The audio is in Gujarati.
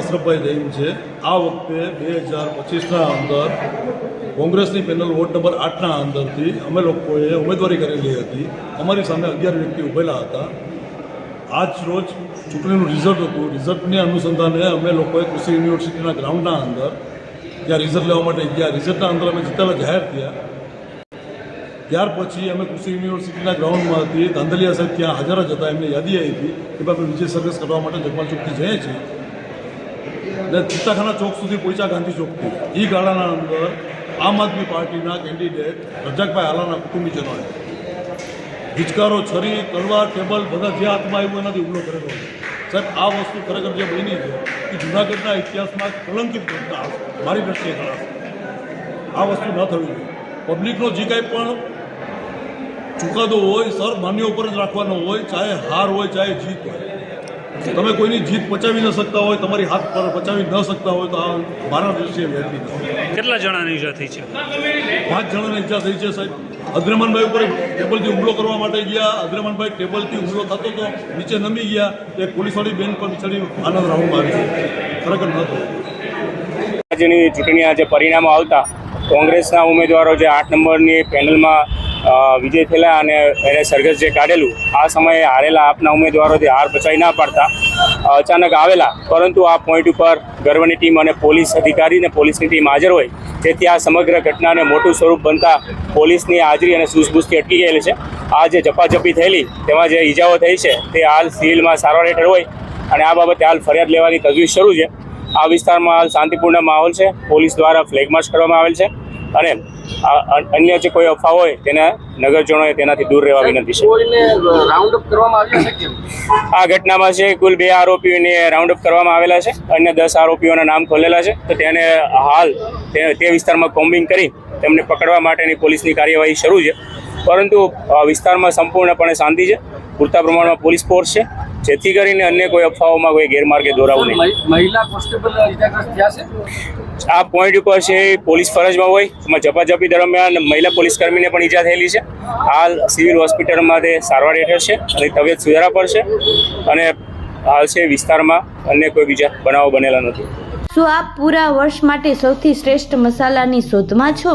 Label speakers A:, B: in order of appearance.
A: અશરફભાઈ જૈન છે. આ વખતે બે હજાર પચીસના અંદર કોંગ્રેસની પેનલ વોર્ડ નંબર આઠના અંદરથી અમે લોકોએ ઉમેદવારી કરેલી હતી. અમારી સામે અગિયાર વ્યક્તિ ઉભેલા હતા. આજ રોજ ચૂંટણીનું રિઝલ્ટ હતું. રિઝલ્ટની અનુસંધાને અમે લોકોએ કૃષિ યુનિવર્સિટીના ગ્રાઉન્ડના અંદર ત્યાં રિઝલ્ટ લેવા માટે ગયા. રિઝલ્ટના અંદર અમે જીતેલા જાહેર થયા. ત્યાર પછી અમે કૃષિ યુનિવર્સિટીના ગ્રાઉન્ડમાંથી ધાંધલિયા સાહેબ ત્યાં હાજર જ હતા. એમને યાદી આવી હતી કે ભાઈ વિજય સર્વિસ કરવા માટે જગમાલ ચોકથી જઈએ છીએ. ને ચોક સુધી પહોંચ્યા ગાંધી ચોકથી એ ગાળાના અંદર આમ આદમી પાર્ટીના કેન્ડિડેટ રજાકભાઈ હાલાના કુટુંબીજનોએ હિચકારો છરી, તલવાર, ટેબલ બધા જે હાથમાં આવ્યું એનાથી હુમલો કરેલો સાહેબ, આ વસ્તુ ખરેખર જે બની છે એ જૂનાગઢના ઇતિહાસમાં કલંકિત ઘટના મારી દ્રષ્ટિએ ગણાશે આ વસ્તુ ન થવી જોઈએ. પબ્લિકનો જે કાંઈ પણ ચુકાદો હોય, સર માન્ય ઉપર જ રાખવાનો હોય, ચાહે હાર હોય, ચાહે જીત હોય. તમે કોઈની જીત પચાવી ન શકતા હોય તમારી હાથ પર પચાવી ન શકતા હોય તો આ મારા દ્રષ્ટિએ વ્યાજબી નથી
B: કેટલા જણાની ઈજા થઈ છે?
A: પાંચ જણાને ઈજા થઈ છે સાહેબ. અગ્રમાનભાઈ ઉપર ટેબલથી હુમલો કરવા માટે ગયા. અગ્રમાનભાઈ ટેબલથી હુમલો થતો હતો નીચે નમી ગયા. એ પોલીસવાળી બેન પર બિચારી આનંદ રાઉન્ડમાં આવી ખરેખર ન થયું
C: રાજ્યની ચૂંટણી આજે પરિણામો આવતા કોંગ્રેસના ઉમેદવારો જે આઠ નંબરની પેનલમાં વિજય થયેલા અને એને સરઘસ જે કાઢેલું, આ સમયે હારેલા આપના ઉમેદવારોથી હાર બચાવી ના પાડતા અચાનક આવેલા. પરંતુ આ પોઈન્ટ ઉપર ગર્વની ટીમ અને પોલીસ અધિકારી અને પોલીસની ટીમ હાજર હોય, જેથી આ સમગ્ર ઘટનાને મોટું સ્વરૂપ બનતા પોલીસની હાજરી અને સૂઝબૂછથી અટકી ગયેલી છે. આ જે ઝપાઝપી થયેલી, તેમાં જે ઈજાઓ થઈ છે, તે હાલ સિવિલમાં સારવાર હેઠળ હોય અને આ બાબતે હાલ ફરિયાદ લેવાની તજવીજ શરૂ છે. આ વિસ્તારમાં હાલ શાંતિપૂર્ણ માહોલ છે. પોલીસ દ્વારા ફ્લેગ માર્ચ કરવામાં આવેલ છે અને અન્ય જે કોઈ અફવા હોય તેના નગરજનોએ તેનાથી દૂર રહેવા વિનંતી છે.
D: રાઉન્ડ અપ કરવામાં આવ્યું છે
C: આ ઘટનામાં છે કુલ બે આરોપીઓને રાઉન્ડ અપ કરવામાં આવેલા છે અન્ય દસ આરોપીઓના નામ ખોલેલા છે. તો તેને હાલ તે તે વિસ્તારમાં કોમ્બિંગ કરી તેમને પકડવા માટેની પોલીસની કાર્યવાહી શરૂ છે. પરંતુ વિસ્તારમાં સંપૂર્ણપણે શાંતિ છે. પૂરતા પ્રમાણમાં પોલીસ ફોર્સ છે. જેથી કરીને અન્ય કોઈ અફવાઓમાં કોઈ ગેરમાર્ગે દોરાવું નહીં.
D: મહિલા કોન્સ્ટેબલ ઇજાગ્રસ્ત થયા છે?
C: આ પોઈન્ટ ઉપર છે એ પોલીસ ફરજમાં હોય એમાં ઝપાઝપી દરમિયાન મહિલા પોલીસ કર્મીને પણ ઈજા થયેલી છે. હાલ સિવિલ હોસ્પિટલમાં તે સારવાર હેઠળ છે અને તબિયત સુધારા પર છે અને હાલ છે વિસ્તારમાં અન્ય કોઈ બીજા બનાવો બનેલા નથી.
E: શું આપ પૂરા વર્ષ માટે સૌથી શ્રેષ્ઠ મસાલાની શોધમાં છો?